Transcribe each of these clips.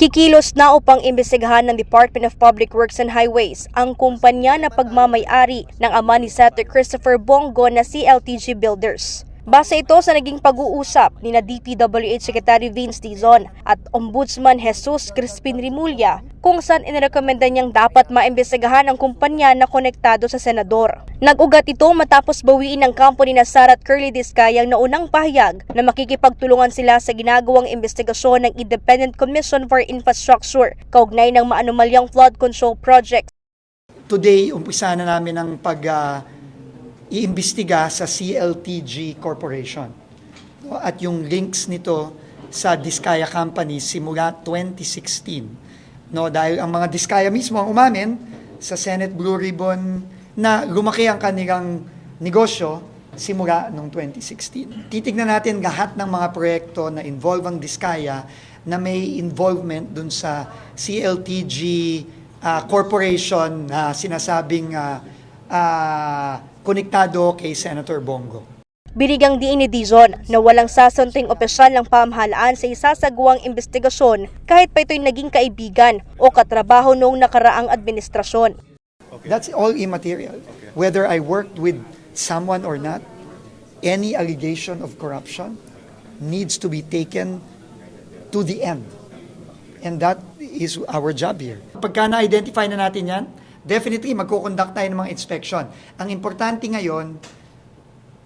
Kikilos na upang imbestigahan ng Department of Public Works and Highways ang kumpanya na pagmamayari ng ama ni Senator Christopher Bongo na CLTG Builders. Base ito sa naging pag-uusap ni na DPWH Secretary Vince Dizon at Ombudsman Jesus Crispin Rimulya kung saan inirekomenda niyang dapat maimbestigahan ang kumpanya na konektado sa senador. Nag-ugat ito matapos bawiin ng company na Sarat Curly Discayang na unang pahayag na makikipagtulungan sila sa ginagawang investigasyon ng Independent Commission for Infrastructure kaugnay ng maanumalyang flood control project Today, umpisa na namin ang pag ah, iimbestiga sa CLTG Corporation. At yung links nito sa Diskaya Company simula 2016. No, dahil ang mga Diskaya mismo ang umamin sa Senate Blue Ribbon na lumaki ang kanilang negosyo simula noong 2016. Titignan natin lahat ng mga proyekto na involve ang Diskaya na may involvement dun sa CLTG ah, Corporation na sinasabing ah, ah, konektado kay Senator Bongo. Binigang diin ni Dizon na walang sasanting opisyal ng pamahalaan sa isasagawang investigasyon kahit pa ito'y naging kaibigan o katrabaho noong nakaraang administrasyon. That's all immaterial. Whether I worked with someone or not, any allegation of corruption needs to be taken to the end. And that is our job here. Pagka na-identify na natin yan, definitely magkukonduct tayo ng mga inspection. Ang importante ngayon,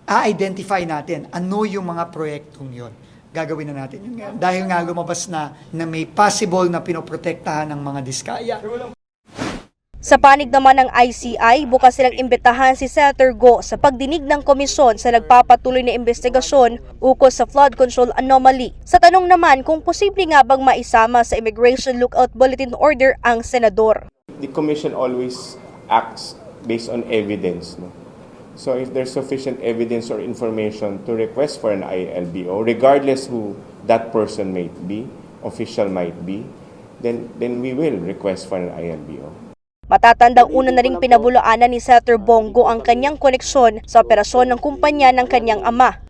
a-identify natin ano yung mga proyektong yon. Gagawin na natin yun ngayon. Dahil nga lumabas na na may possible na pinoprotektahan ng mga diskaya. Sa panig naman ng ICI, bukas silang imbitahan si Senator Go sa pagdinig ng komisyon sa nagpapatuloy na investigasyon ukol sa flood control anomaly. Sa tanong naman kung posible nga bang maisama sa Immigration Lookout Bulletin Order ang senador. The commission always acts based on evidence. No? So if there's sufficient evidence or information to request for an ILBO, regardless who that person might be, official might be, then then we will request for an ILBO. Matatandang una na ring pinabulaanan ni Senator Bongo ang kanyang koneksyon sa operasyon ng kumpanya ng kanyang ama.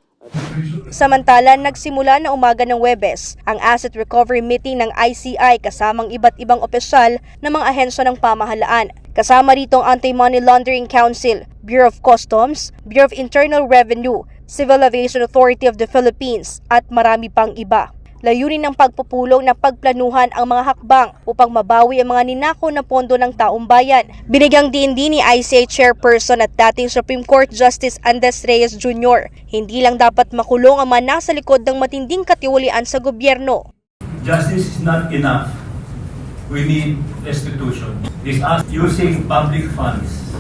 Samantala, nagsimula na umaga ng Webes ang Asset Recovery Meeting ng ICI kasamang iba't ibang opisyal ng mga ahensya ng pamahalaan. Kasama rito ang Anti-Money Laundering Council, Bureau of Customs, Bureau of Internal Revenue, Civil Aviation Authority of the Philippines at marami pang iba. Layunin ng pagpupulong na pagplanuhan ang mga hakbang upang mabawi ang mga ninako na pondo ng taong bayan. Binigyang din din ni ICI Chairperson at dating Supreme Court Justice Andes Reyes Jr. Hindi lang dapat makulong ang mga nasa likod ng matinding katiwalian sa gobyerno. Justice is not enough. We need restitution. This us using public funds.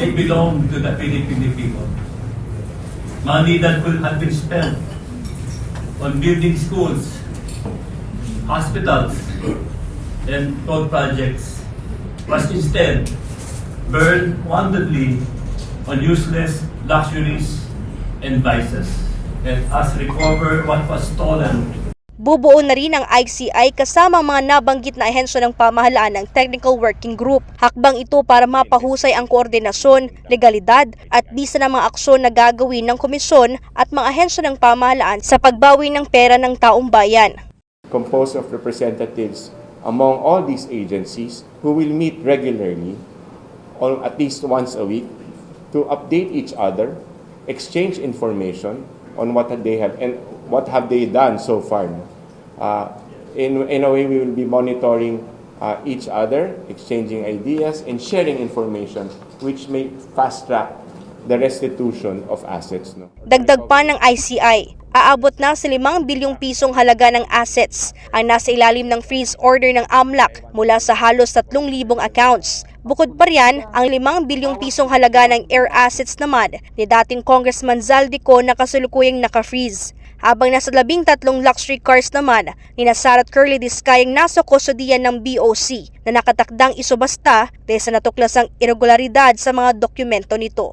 They belong to the Filipino people. Money that could have been spent on building schools, hospitals, and road projects was instead burned wantonly on useless luxuries and vices. Let us recover what was stolen Bubuo na rin ang ICI kasama mga nabanggit na ahensya ng pamahalaan ng Technical Working Group. Hakbang ito para mapahusay ang koordinasyon, legalidad at bisa ng mga aksyon na gagawin ng komisyon at mga ahensya ng pamahalaan sa pagbawi ng pera ng taong bayan. Composed of representatives among all these agencies who will meet regularly, or at least once a week, to update each other, exchange information on what they have and what have they done so far. Uh, in, in a way, we will be monitoring uh, each other, exchanging ideas, and sharing information which may fast track the restitution of assets. No? Dagdag pa ng ICI, aabot na sa 5 bilyong pisong halaga ng assets ang nasa ilalim ng freeze order ng AMLAC mula sa halos 3,000 accounts. Bukod pa riyan, ang 5 bilyong pisong halaga ng air assets naman ni dating Congressman Zaldico na kasulukuyang naka-freeze. Habang nasa labing tatlong luxury cars naman ni Nasarat Curly Discayang nasa kustodiyan ng BOC na nakatakdang isobasta dahil sa natuklasang irregularidad sa mga dokumento nito.